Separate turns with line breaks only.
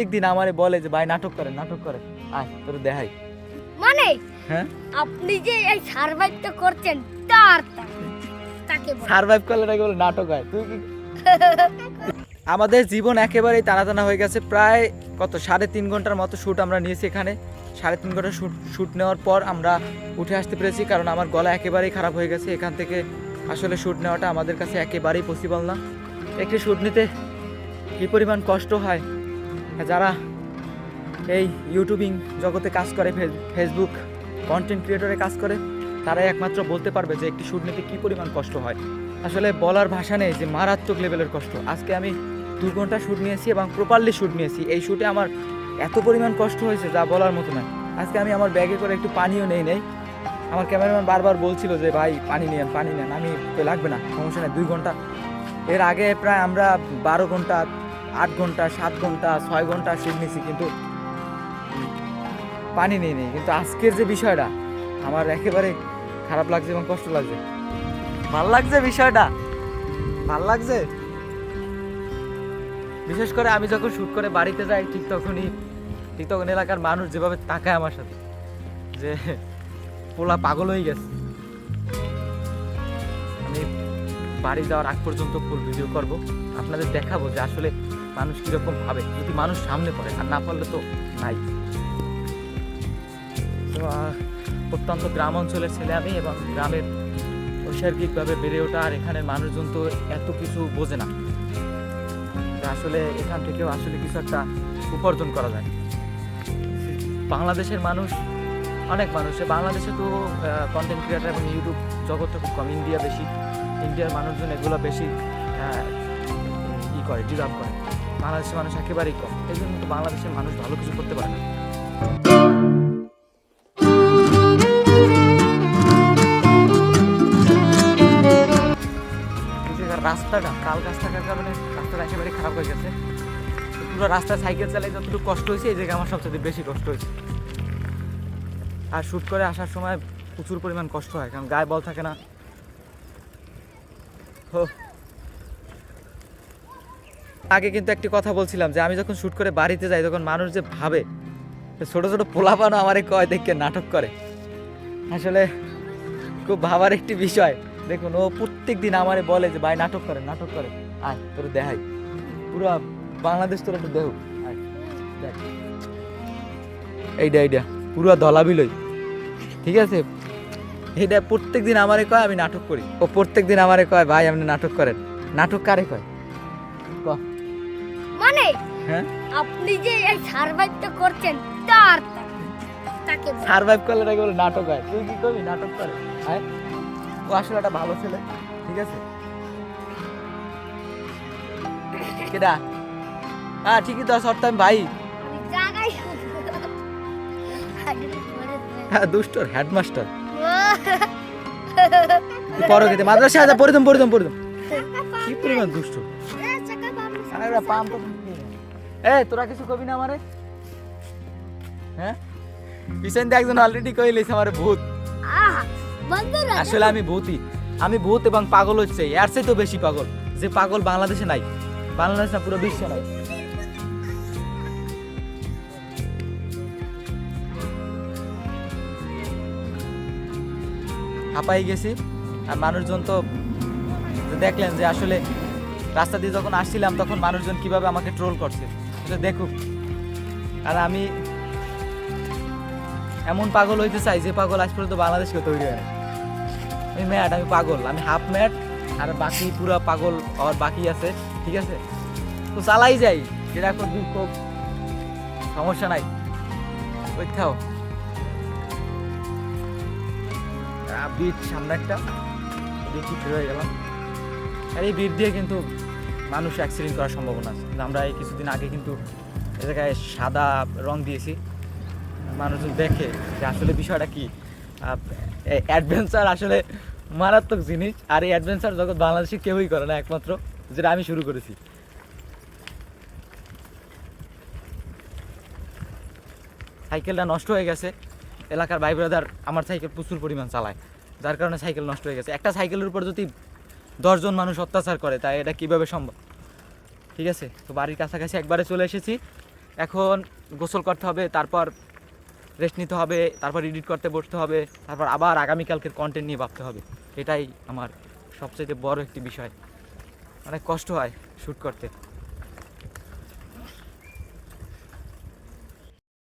প্রত্যেক দিন আমারে বলে যে ভাই নাটক করে নাটক করে। আয় তোর দেখাই।
মানে?
হ্যাঁ?
আপনি যে এই সার্ভাইভটা করছেন তার তাকে বলে।
সার্ভাইভ করলে নাকি বলে নাটক হয়? তুই কি আমাদের জীবন একেবারেই টানাটানা হয়ে গেছে। প্রায় কত সাড়ে তিন ঘণ্টার মতো শ্যুট আমরা নিয়েছি এখানে। সাড়ে তিন ঘণ্টা শ্যুট শ্যুট নেওয়ার পর আমরা উঠে আসতে পেরেছি কারণ আমার গলা একেবারেই খারাপ হয়ে গেছে। এখান থেকে আসলে শ্যুট নেওয়াটা আমাদের কাছে একেবারেই পসিবল না। একটি শ্যুট নিতে কী পরিমাণ কষ্ট হয়? যারা এই ইউটিউবিং জগতে কাজ করে ফেস- ফেসবুক কন্টেন্ট ক্রিয়েটরে কাজ করে, তারাই একমাত্র বলতে পারবে যে একটি শ্যুট নিতে কী পরিমাণ কষ্ট হয়। আসলে বলার ভাষা নেই যে মারাত্মক লেভেলের কষ্ট। আজকে আমি দু ঘণ্টা শ্যুট নিয়েছি এবং প্রপারলি শ্যুট নিয়েছি। এই শ্যুটে আমার এত পরিমাণ কষ্ট হয়েছে যা বলার মতো নয়। আজকে আমি আমার ব্যাগে করে একটু পানিও নেই নেই। আমার ক্যামেরাম্যান বারবার বলছিল যে, ভাই, পানি নেন পানি নেন আমি, তো লাগবে না, সমস্যা নেই, দুই ঘণ্টা। এর আগে প্রায় আমরা বারো ঘণ্টা আট ঘণ্টা, সাত ঘণ্টা, ছয় ঘণ্টা শ্যুট নিয়েছি কিন্তু পানি নেই নেই। কিন্তু আজকের যে বিষয়টা, আমার একেবারে খারাপ লাগছে এবং কষ্ট লাগছে। ভালো লাগছে বিষয়টা? ভালো লাগছে? বিশেষ করে আমি যখন শ্যুট করে বাড়িতে যাই, ঠিক তখনই, ঠিক তখন এলাকার মানুষ যেভাবে তাকায় আমার সাথে, যে পোলা পাগল হয়ে গেছে। আমি বাড়ি যাওয়ার আগ পর্যন্ত ফুল ভিডিও করব। আপনাদের দেখাবো যে আসলে মানুষ কীরকম ভাবে যদি মানুষ সামনে পড়ে আর না পড়লে তো নাই। তো আহ, অত্যন্ত গ্রাম অঞ্চলের ছেলে আমি এবং গ্রামের ঐসার্গিকভাবে বেড়ে ওঠা আর এখানের মানুষজন তো এত কিছু বোঝে না। আসলে এখান থেকেও আসলে কিছু একটা উপার্জন করা যায়। বাংলাদেশের মানুষ অনেক মানুষ বাংলাদেশে তো কন্টেন্ট ক্রিয়েটার এবং ইউটিউব জগৎটা খুব কম ইন্ডিয়া বেশি। ইন্ডিয়ার মানুষজন এগুলো বেশি ই করে ডিজার্ভ করে। বাংলাদেশের মানুষ একেবারেই কম। এই জন্য তো বাংলাদেশের মানুষ ভালো কিছু করতে পারে না। রাস্তাটা, কাল গাছ থাকার কারণে রাস্তাটা একেবারে খারাপ হয়ে গেছে। পুরো রাস্তা সাইকেল চালাই যতটুকু কষ্ট হয়েছে, এই জায়গায় আমার সবচেয়ে বেশি কষ্ট হয়েছে। আর শ্যুট করে আসার সময় প্রচুর পরিমাণ কষ্ট হয়, কারণ গায়ে বল থাকে না। হো। আগে কিন্তু একটি কথা বলছিলাম যে আমি যখন শ্যুট করে বাড়িতে যাই তখন মানুষ যে ভাবে ছোটো ছোট পোলাপানো আমারে কয় দেখে নাটক করে। আসলে খুব ভাবার একটি বিষয়। দেখুন ও প্রত্যেক দিন আমারে বলে যে ভাই নাটক করে নাটক করে। আয় তোর দেখাই। পুরো বাংলাদেশ তোর একটু আয়, এইটা এইটা পুরো ধলাবিলই ঠিক আছে? এইটা প্রত্যেক দিন আমারে কয় আমি নাটক করি। ও প্রত্যেক দিন আমারে কয় ভাই আপনি নাটক করেন। নাটক কারে কয়? ক?
মানে?
হ্যাঁ?
আপনি যে এই সার্ভাইভটা করছেন তার তাকে
সার্ভাইভ করলে নাকি বলে নাটক হয়? তুই কি করবি? নাটক করে। হ্যাঁ ও আসলে একটা ভালো ছেলে ঠিক আছে? কেডা? হ্যাঁ ঠিকই তো আমি ভাই।
জাগাই
হ্যাঁ দুষ্টর হেডমাস্টার পরে খেতে মাদ্রাসা আছে পরিদম পরিদম পরিদম কি পরিমাণ দুষ্ট আরে পাম তো এ তোরা কিছু কবি না আমারে? হ্যাঁ? পিছন দিয়ে একজন অলরেডি কই লইছে আমারে ভূত। আসলে আমি ভূতই। আমি ভূত এবং পাগল হচ্ছে এর চেয়ে তো বেশি পাগল। যে পাগল বাংলাদেশে নাই বাংলাদেশ না পুরো বিশ্ব নাই। হাঁপাই গেছি আর মানুষজন তো দেখলেন যে আসলে রাস্তা দিয়ে যখন আসছিলাম, তখন মানুষজন কীভাবে আমাকে ট্রোল করছে? আসলে দেখুক। আর আমি এমন পাগল হইতে চাই যে পাগল আজ পর্যন্ত বাংলাদেশকে তৈরি হয়। আমি ম্যাট আমি পাগল। আমি হাফ ম্যাট আর বাকি পুরো পাগল আর বাকি আছে, ঠিক আছে? তো চালাই যাই। যেটা করবি খুব সমস্যা নাই। ওই খাও সামনে একটা। ঠিক হয়ে গেলাম আর এই বিট দিয়ে কিন্তু মানুষ অ্যাক্সিডেন্ট করার সম্ভাবনা আছে। কিন্তু আমরা এই কিছুদিন আগে কিন্তু এ জায়গায় সাদা রং দিয়েছি। মানুষজন দেখে যে আসলে বিষয়টা কি। অ্যাডভেঞ্চার আসলে মারাত্মক জিনিস। আর এই অ্যাডভেঞ্চার জগৎ বাংলাদেশে কেউই করে না একমাত্র, যেটা আমি শুরু করেছি। সাইকেলটা নষ্ট হয়ে গেছে। এলাকার ভাই ব্রাদার আমার সাইকেল প্রচুর পরিমাণ চালায়। যার কারণে সাইকেল নষ্ট হয়ে গেছে। একটা সাইকেলের উপর যদি দশজন মানুষ অত্যাচার করে, তাই এটা কীভাবে সম্ভব? ঠিক আছে? তো বাড়ির কাছাকাছি একবারে চলে এসেছি। এখন গোসল করতে হবে, তারপর রেস্ট নিতে হবে, তারপর এডিট করতে বসতে হবে, তারপর আবার আগামীকালকের কন্টেন্ট নিয়ে ভাবতে হবে। এটাই আমার সবচেয়ে বড় একটি বিষয়। অনেক কষ্ট হয় শ্যুট করতে।